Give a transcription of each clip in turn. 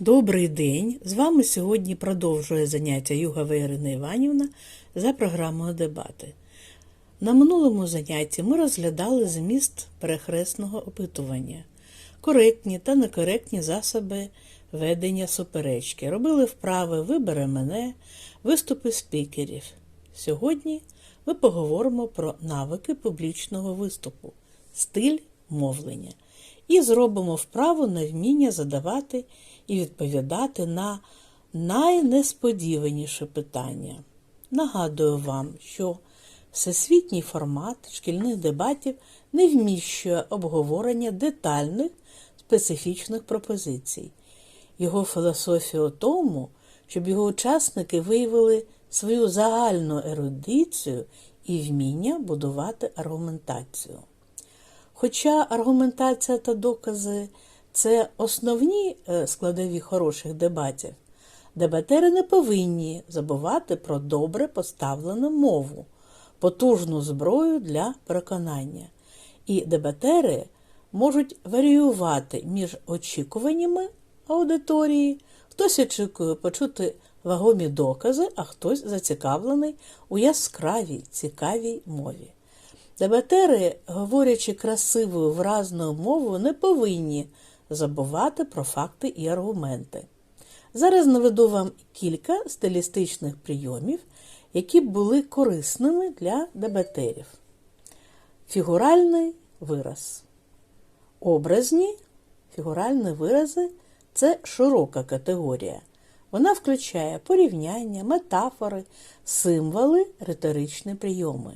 Добрий день! З вами сьогодні продовжує заняття Югова Ірина Іванівна за програмою дебати. На минулому занятті ми розглядали зміст перехресного опитування, коректні та некоректні засоби ведення суперечки, робили вправи Вибере мене, виступи спікерів. Сьогодні ми поговоримо про навики публічного виступу, стиль мовлення і зробимо вправу на вміння задавати і відповідати на найнесподіваніше питання. Нагадую вам, що всесвітній формат шкільних дебатів не вміщує обговорення детальних специфічних пропозицій. Його філософія у тому, щоб його учасники виявили свою загальну ерудицію і вміння будувати аргументацію. Хоча аргументація та докази це основні е, складові хороших дебатів, дебатери не повинні забувати про добре поставлену мову, потужну зброю для переконання. І дебатери можуть варіювати між очікуваннями аудиторії, хтось очікує почути вагомі докази, а хтось зацікавлений у яскравій, цікавій мові. Дебатери, говорячи красивою вразною мовою, не повинні забувати про факти і аргументи. Зараз наведу вам кілька стилістичних прийомів, які були корисними для дебатерів. Фігуральний вираз. Образні фігуральні вирази це широка категорія. Вона включає порівняння, метафори, символи, риторичні прийоми.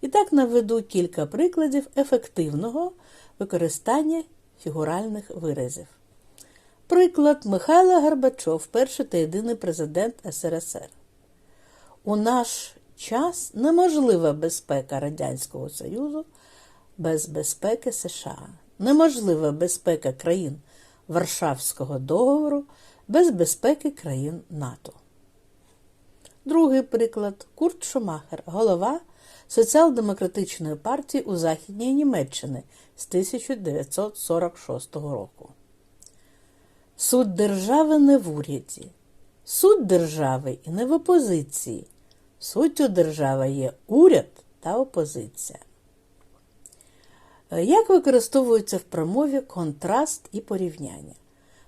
І так наведу кілька прикладів ефективного використання фігуральних виразів. Приклад Михайло Горбачов, перший та єдиний президент СРСР. У наш час неможлива безпека Радянського Союзу без безпеки США, неможлива безпека країн Варшавського договору без безпеки країн НАТО. Другий приклад Курт Шумахер, голова Соціал-демократичної партії у Західній Німеччини з 1946 року. Суд держави не в уряді. Суд держави і не в опозиції. Суттю держави є уряд та опозиція. Як використовується в промові контраст і порівняння?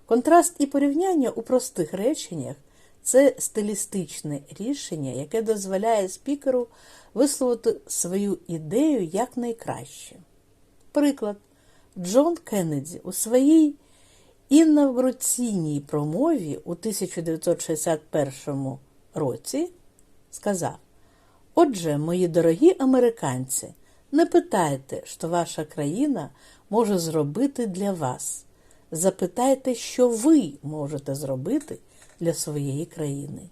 Контраст і порівняння у простих реченнях це стилістичне рішення, яке дозволяє спікеру висловити свою ідею якнайкраще. Приклад, Джон Кеннеді у своїй інавгураційній промові у 1961 році сказав: Отже, мої дорогі американці, не питайте, що ваша країна може зробити для вас. Запитайте, що ви можете зробити для своєї країни.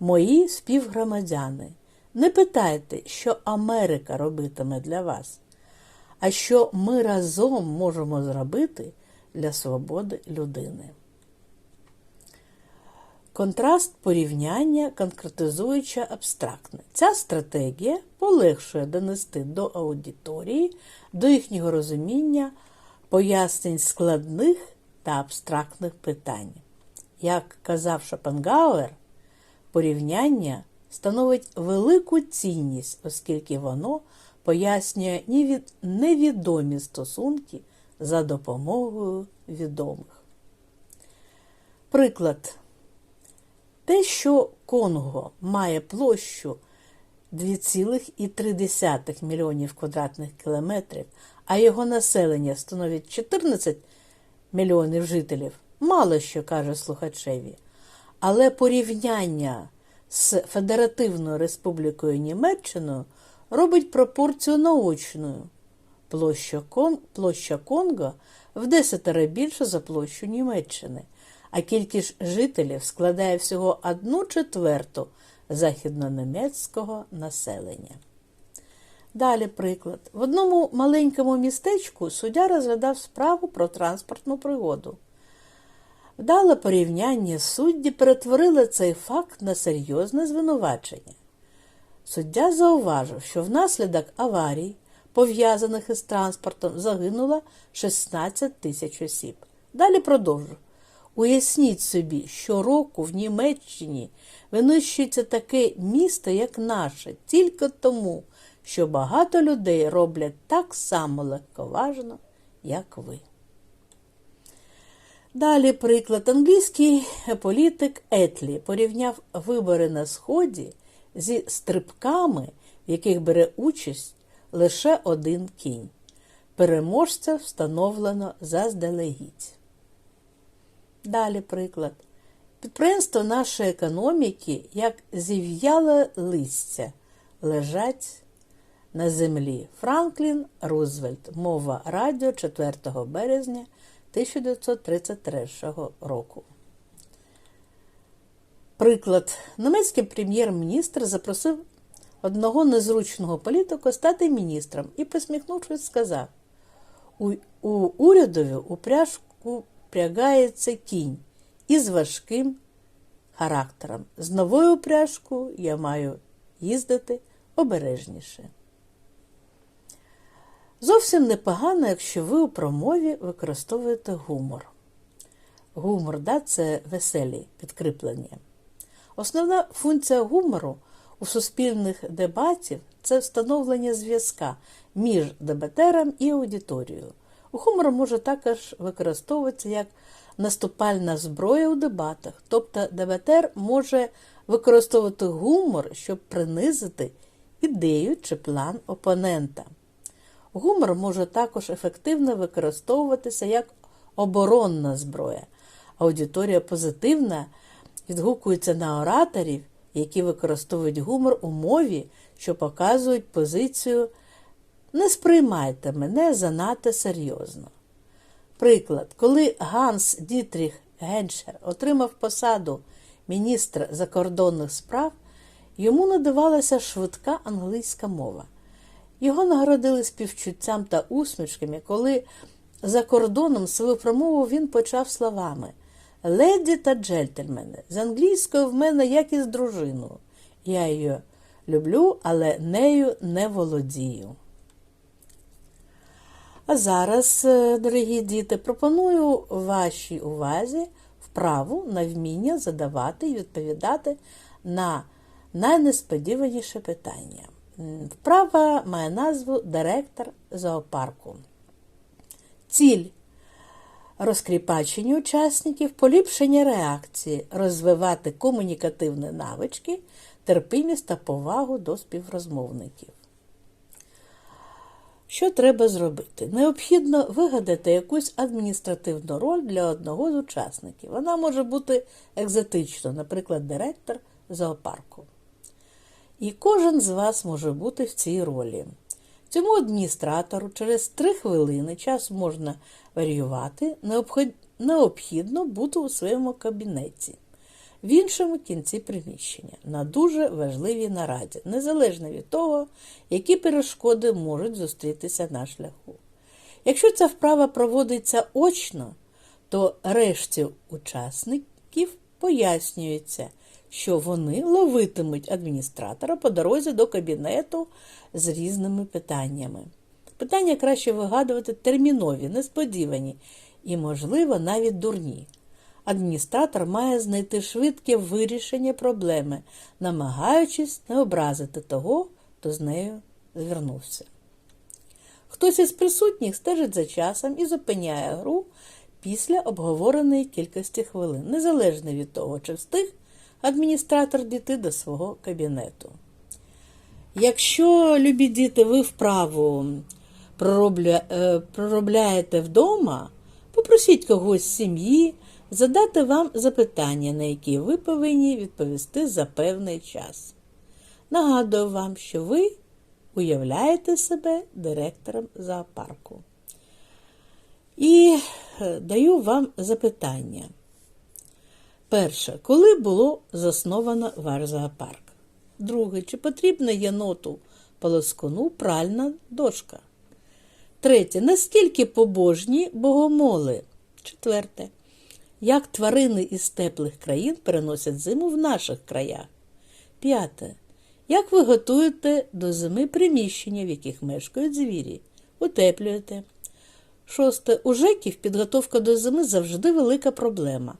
Мої співгромадяни, не питайте, що Америка робитиме для вас, а що ми разом можемо зробити для свободи людини. Контраст порівняння конкретизуючи абстрактне. Ця стратегія полегшує донести до аудиторії, до їхнього розуміння пояснень складних та абстрактних питань. Як казав Шопенгауер, порівняння становить велику цінність, оскільки воно пояснює невідомі стосунки за допомогою відомих. Приклад. Те, що Конго має площу 2,3 мільйонів квадратних кілометрів, а його населення становить 14 мільйонів жителів, мало що каже слухачеві. Але порівняння з Федеративною Республікою Німеччиною робить пропорцію наочною. Площа, Кон... площа Конго в десятеро більше за площу Німеччини, а кількість жителів складає всього одну четверту західнонемецького населення. Далі приклад. В одному маленькому містечку суддя розглядав справу про транспортну пригоду. Вдале порівняння судді перетворило цей факт на серйозне звинувачення. Суддя зауважив, що внаслідок аварій, пов'язаних із транспортом, загинуло 16 тисяч осіб. Далі продовжив. Уясніть собі, щороку в Німеччині винищується таке місто, як наше, тільки тому, що багато людей роблять так само легковажно, як ви. Далі приклад. Англійський політик Етлі порівняв вибори на Сході зі стрибками, в яких бере участь лише один кінь. Переможця встановлено заздалегідь. Далі приклад. Підприємства нашої економіки, як зів'яле листя, лежать на землі. Франклін Рузвельт. Мова радіо 4 березня 1933 року. Приклад. Німецький прем'єр-міністр запросив одного незручного політика стати міністром і, посміхнувшись, сказав: у, у урядові упряжку впрягається кінь із важким характером. З новою упряжкою я маю їздити обережніше. Зовсім непогано, якщо ви у промові використовуєте гумор. Гумор да, це веселі підкріплення. Основна функція гумору у суспільних дебатів це встановлення зв'язка між дебатером і аудиторією. Гумор може також використовуватися як наступальна зброя у дебатах, тобто дебатер може використовувати гумор, щоб принизити ідею чи план опонента. Гумор може також ефективно використовуватися як оборонна зброя. Аудиторія позитивна відгукується на ораторів, які використовують гумор у мові, що показують позицію не сприймайте мене занадто серйозно. Приклад, коли Ганс Дітріх Геншер отримав посаду міністра закордонних справ, йому надавалася швидка англійська мова. Його нагородили співчуттям та усмішками, коли за кордоном свою промову він почав словами Леді та джельтельмени, з англійською в мене як із дружиною. Я її люблю, але нею не володію. А зараз, е, дорогі діти, пропоную вашій увазі вправу на вміння задавати і відповідати на найнесподіваніше питання. Вправа має назву Директор зоопарку. Ціль розкріпачення учасників, поліпшення реакції, розвивати комунікативні навички, терпимість та повагу до співрозмовників. Що треба зробити? Необхідно вигадати якусь адміністративну роль для одного з учасників. Вона може бути екзотичною, наприклад, директор зоопарку. І кожен з вас може бути в цій ролі. Цьому адміністратору через три хвилини час можна варіювати, необхідно бути у своєму кабінеті, в іншому кінці приміщення, на дуже важливій нараді, незалежно від того, які перешкоди можуть зустрітися на шляху. Якщо ця вправа проводиться очно, то решті учасників пояснюється, що вони ловитимуть адміністратора по дорозі до кабінету з різними питаннями. Питання краще вигадувати термінові, несподівані і, можливо, навіть дурні. Адміністратор має знайти швидке вирішення проблеми, намагаючись не образити того, хто з нею звернувся. Хтось із присутніх стежить за часом і зупиняє гру після обговореної кількості хвилин, незалежно від того, чи встиг адміністратор дійти до свого кабінету. Якщо, любі діти, ви вправу проробля... е, проробляєте вдома, попросіть когось з сім'ї задати вам запитання, на які ви повинні відповісти за певний час. Нагадую вам, що ви уявляєте себе директором зоопарку. І е, даю вам запитання. Перше, коли було засновано варзоопарк. Друге, чи потрібна єноту полоскуну пральна дошка? Третє, наскільки побожні богомоли? Четверте. Як тварини із теплих країн переносять зиму в наших краях? П'яте. Як ви готуєте до зими приміщення, в яких мешкають звірі? Утеплюєте. Шосте. У жеків підготовка до зими завжди велика проблема.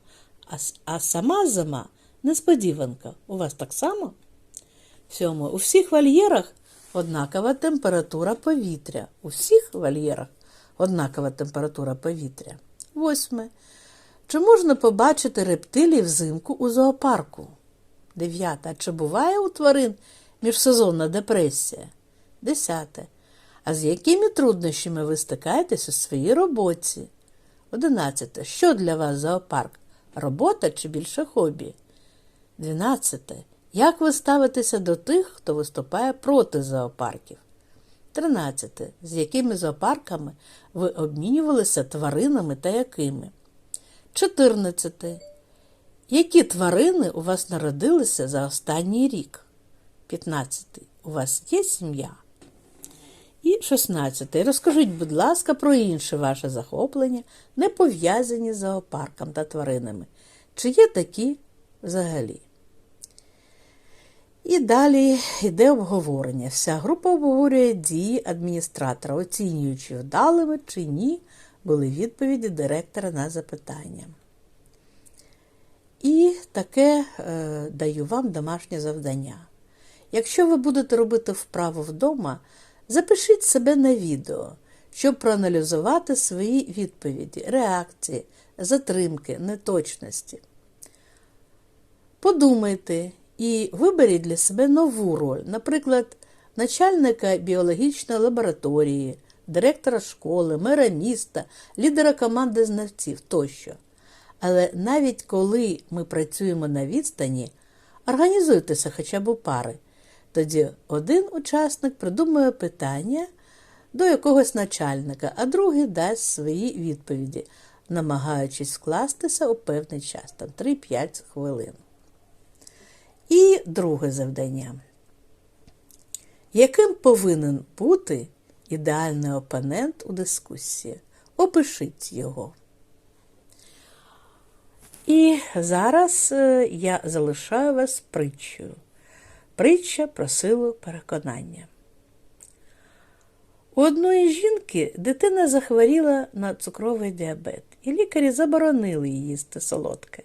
А, сама зима несподіванка. У вас так само? Сьоме. У всіх вольєрах однакова температура повітря. У всіх вольєрах однакова температура повітря. Восьме. Чи можна побачити рептилій взимку у зоопарку? Дев'яте. Чи буває у тварин міжсезонна депресія? Десяте. А з якими труднощами ви стикаєтесь у своїй роботі? Одинадцяте. Що для вас зоопарк? Робота чи більше хобі? Дванадцяте. Як ви ставитеся до тих, хто виступає проти зоопарків? Тринадцяте. З якими зоопарками ви обмінювалися тваринами та якими? Чотирнадцяте. Які тварини у вас народилися за останній рік? 15. У вас є сім'я? І 16. Розкажіть, будь ласка, про інше ваше захоплення, не пов'язані з зоопарком та тваринами. Чи є такі взагалі? І далі йде обговорення. Вся група обговорює дії адміністратора, оцінюючи, вдалими чи ні були відповіді директора на запитання. І таке е, даю вам домашнє завдання. Якщо ви будете робити вправу вдома, запишіть себе на відео, щоб проаналізувати свої відповіді, реакції, затримки, неточності. Подумайте і виберіть для себе нову роль, наприклад, начальника біологічної лабораторії, директора школи, мера міста, лідера команди знавців тощо. Але навіть коли ми працюємо на відстані, організуйтеся хоча б у пари. Тоді один учасник придумує питання до якогось начальника, а другий дасть свої відповіді, намагаючись вкластися у певний час, там 3-5 хвилин. І друге завдання. Яким повинен бути ідеальний опонент у дискусії? Опишіть його. І зараз е, я залишаю вас притчею. Притча про силу переконання. У одної жінки дитина захворіла на цукровий діабет, і лікарі заборонили їй їсти солодке.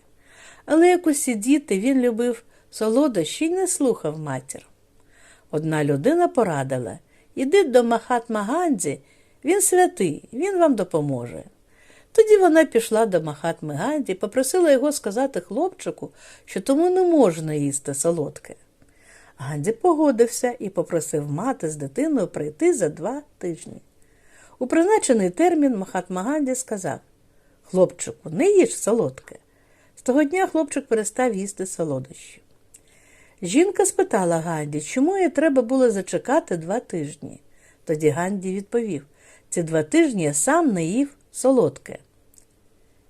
Але як усі діти, він любив солодощі й не слухав матір. Одна людина порадила Ідіть до Махатма Ганді, він святий, він вам допоможе. Тоді вона пішла до Махатми Ганді попросила його сказати хлопчику, що тому не можна їсти солодке. Ганді погодився і попросив мати з дитиною прийти за два тижні. У призначений термін Махатма Ганді сказав Хлопчику, не їж солодке. З того дня хлопчик перестав їсти солодощі. Жінка спитала Ганді, чому їй треба було зачекати два тижні. Тоді Ганді відповів ці два тижні я сам не їв солодке.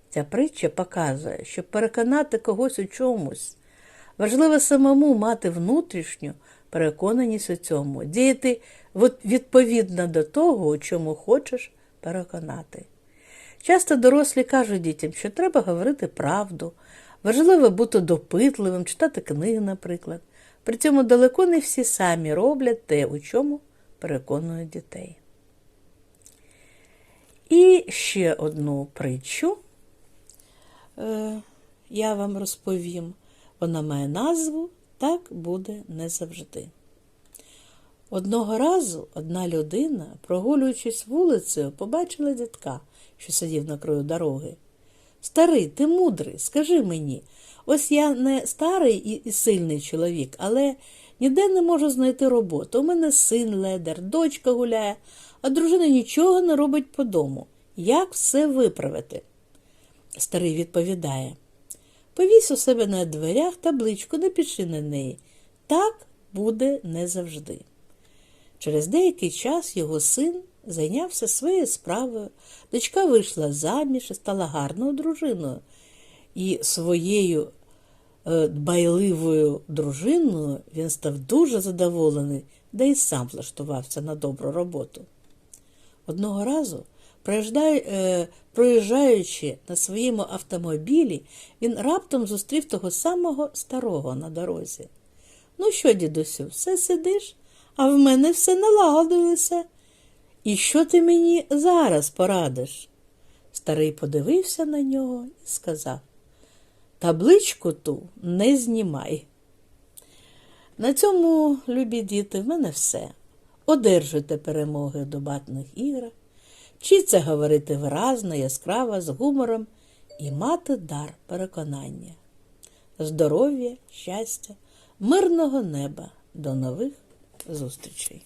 Ця притча показує, щоб переконати когось у чомусь, важливо самому мати внутрішню переконаність у цьому, діяти відповідно до того, у чому хочеш переконати. Часто дорослі кажуть дітям, що треба говорити правду, важливо бути допитливим, читати книги, наприклад. При цьому далеко не всі самі роблять те, у чому переконують дітей. І ще одну притчу е, я вам розповім. Вона має назву Так буде не завжди. Одного разу одна людина, прогулюючись вулицею, побачила дітка, що сидів на краю дороги. Старий, ти мудрий, скажи мені, ось я не старий і, і сильний чоловік, але ніде не можу знайти роботу. У мене син ледер, дочка гуляє, а дружина нічого не робить по дому. Як все виправити? Старий відповідає Повісь у себе на дверях табличку, не пиши на неї. Так буде не завжди. Через деякий час його син зайнявся своєю справою, дочка вийшла заміж і стала гарною дружиною, і своєю е, дбайливою дружиною він став дуже задоволений, да й сам влаштувався на добру роботу. Одного разу, проїжджаючи на своєму автомобілі, він раптом зустрів того самого старого на дорозі. Ну що, дідусю, все сидиш, а в мене все налагодилося. І що ти мені зараз порадиш? Старий подивився на нього і сказав Табличку ту не знімай. На цьому, любі діти, в мене все. Одержуйте перемоги в дебатних іграх, вчіться говорити виразно, яскраво, з гумором і мати дар переконання. Здоров'я, щастя, мирного неба. До нових зустрічей!